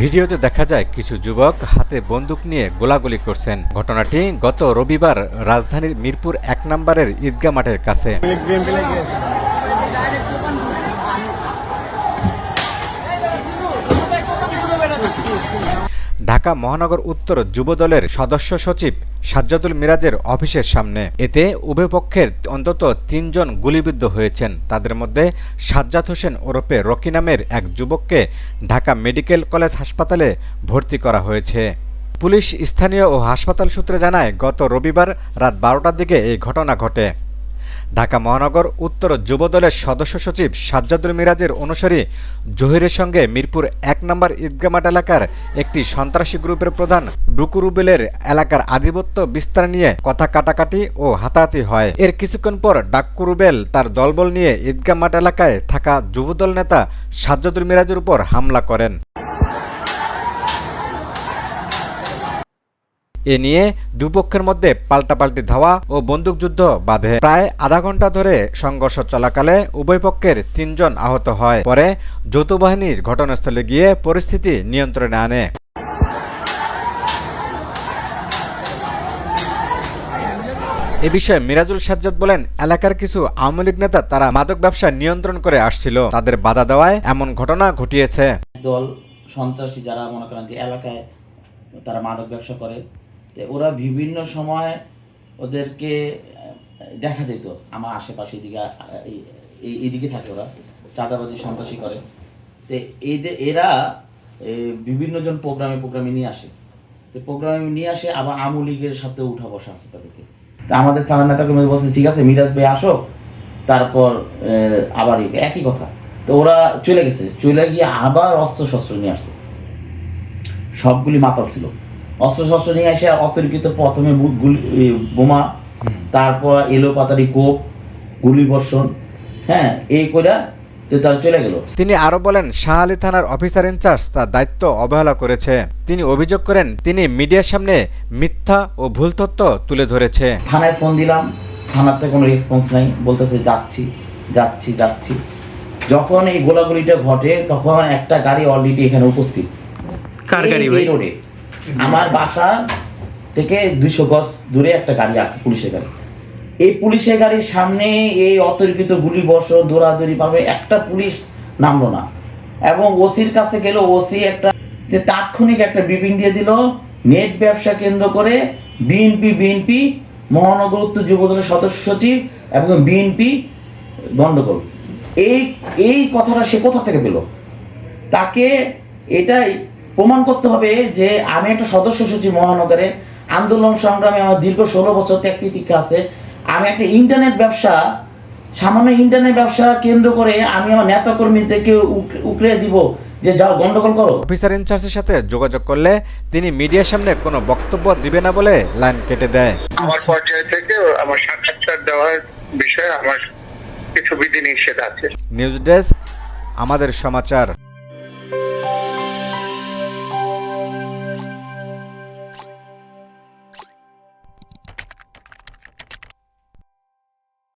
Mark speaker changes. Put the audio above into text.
Speaker 1: ভিডিওতে দেখা যায় কিছু যুবক হাতে বন্দুক নিয়ে গোলাগুলি করছেন। ঘটনাটি গত রবিবার রাজধানীর মিরপুর এক নম্বরের ঈদগা মাঠের কাছে। ঢাকা মহানগর উত্তর যুবদলের সদস্য সচিব সাজ্জাদুল মিরাজের অফিসের সামনে। এতে উভয় পক্ষের অন্তত তিনজন গুলিবিদ্ধ হয়েছেন। তাদের মধ্যে সাজ্জাদ হোসেন ওরফে রকি নামের এক যুবককে ঢাকা মেডিকেল কলেজ হাসপাতালে ভর্তি করা হয়েছে। পুলিশ স্থানীয় ও হাসপাতাল সূত্রে জানায়, গত রবিবার রাত বারোটার দিকে এই ঘটনা ঘটে। ঢাকা মহানগর উত্তর যুবদলের সদস্য সচিব সাজ্জাদুল মিরাজের অনুসারী জহিরের সঙ্গে মিরপুর এক নম্বর ঈদগামাট এলাকার একটি সন্ত্রাসী গ্রুপের প্রধান ডুকুরুবেলের এলাকার আধিপত্য বিস্তার নিয়ে কথা কাটাকাটি ও হাতাহাতি হয়। এর কিছুক্ষণ পর ডাক্কুরুবেল তার দলবল নিয়ে ঈদগামাট এলাকায় থাকা যুবদল নেতা সাজ্জাদুল মিরাজের উপর হামলা করেন। এ নিয়ে দুপক্ষের মধ্যে পাল্টাপাল্টি ধাওয়া ও বন্দুকযুদ্ধ বাধে। প্রায় আধা ঘণ্টা ধরে সংঘর্ষ চলাকালে উভয় পক্ষের তিনজন আহত হয়। পরে যৌথ বাহিনীর ঘটনাস্থলে গিয়ে পরিস্থিতি নিয়ন্ত্রণে আনে। এ বিষয়ে মিরাজুল সাজ্জাদ বলেন, এলাকার কিছু আওয়ামী লীগ নেতা তারা মাদক ব্যবসা নিয়ন্ত্রণ করে আসছিল। তাদের বাধা দেওয়ায় এমন ঘটনা ঘটিয়েছে।
Speaker 2: দল সন্ত্রাসী যারা মনে করেন যে এলাকায় তারা মাদক ব্যবসা করে ওরা বিভিন্ন সময় ওদেরকে দেখা যেত। আমার আশেপাশে এদিকে এদিকে থাকে ওরা, চাঁদাবাজি, সন্ত্রাসী করে। তো এদের এরা বিভিন্ন জন প্রোগ্রামে প্রোগ্রামে নিয়ে আসে। তো প্রোগ্রামে নিয়ে আসে, আবার আমু লীগের সাথে উঠা বসা আছে তাদেরকে। তা আমাদের থানার নেতাকে বলছে, ঠিক আছে, মিরাজ ভাই আসো, তারপর আবার একই কথা। তো ওরা চলে গেছে। চলে গিয়ে আবার অস্ত্র শস্ত্র নিয়ে আসছে। সবগুলি মাতাল ছিল। অস্ত্র শস্ত্র নিয়ে এসে অতর্কিত প্রথমে বোমা তারপর এলো পাতারি কোপ গুলি বর্ষণ হ্যাঁ এই করে চলে গেল।
Speaker 1: তিনি আরও বলেন শাহ আলী থানার অফিসার ইনচার্জ তার দায়িত্ব অবহেলা করেছে। তিনি অভিযোগ করেন তিনি মিডিয়ার সামনে মিথ্যা ও ভুল তথ্য তুলে ধরেছে।
Speaker 2: থানায় ফোন দিলাম থানাতে কোনো রেসপন্স নাই বলতেছে যাচ্ছি যাচ্ছি যাচ্ছি। যখন এই গোলাগুলিটা ঘটে তখন একটা গাড়ি অলরেডি এখানে উপস্থিত।
Speaker 3: কার গাড়ি
Speaker 2: রোডে আমার বাসা থেকে দুইশো গজ দূরে একটা গাড়ি আছে, পুলিশের গাড়ি। এই পুলিশের গাড়ির সামনে এই অতর্কিত গুলি, বর্ষণ, দৌড়াদৌড়ি পাবে একটা পুলিশ নামলো না। এবং ওসির কাছে গেল, ওসি একটা তাৎক্ষণিক একটা ব্রিফিং দিয়ে দিল, নেট ব্যবসা কেন্দ্র করে বিএনপি বিএনপি, মহানগর উত্তর যুবদলের সদস্য সচিব এবং বিএনপি গন্ডগোল এই এই কথাটা সে কোথা থেকে পেল? তাকে এটাই প্রমাণ করতে হবে যে আমি একটা সদস্য সচিব মহানগরে আন্দোলন সংগ্রামে আমার দীর্ঘ ষোলো বছর ত্যাগ তিতিক্ষা আছে। আমি একটা ইন্টারনেট ব্যবসা সামান্য ইন্টারনেট ব্যবসা কেন্দ্র করে আমি আমার নেতাকর্মীদেরকে উক- উকড়ে দিব যে যাও গন্ডগোল করো।
Speaker 1: অফিসার ইনচার্জের সাথে যোগাযোগ করলে তিনি মিডিয়ার সামনে কোনো বক্তব্য দিবে না বলে লাইন কেটে দেয়।
Speaker 4: আমার পর্যায় থেকে আমার সাক্ষাৎকার দেওয়ার বিষয়ে আমার কিছু বিধিনিষেধ আছে।
Speaker 1: নিউজ ডেস্ক আমাদের সমাচার।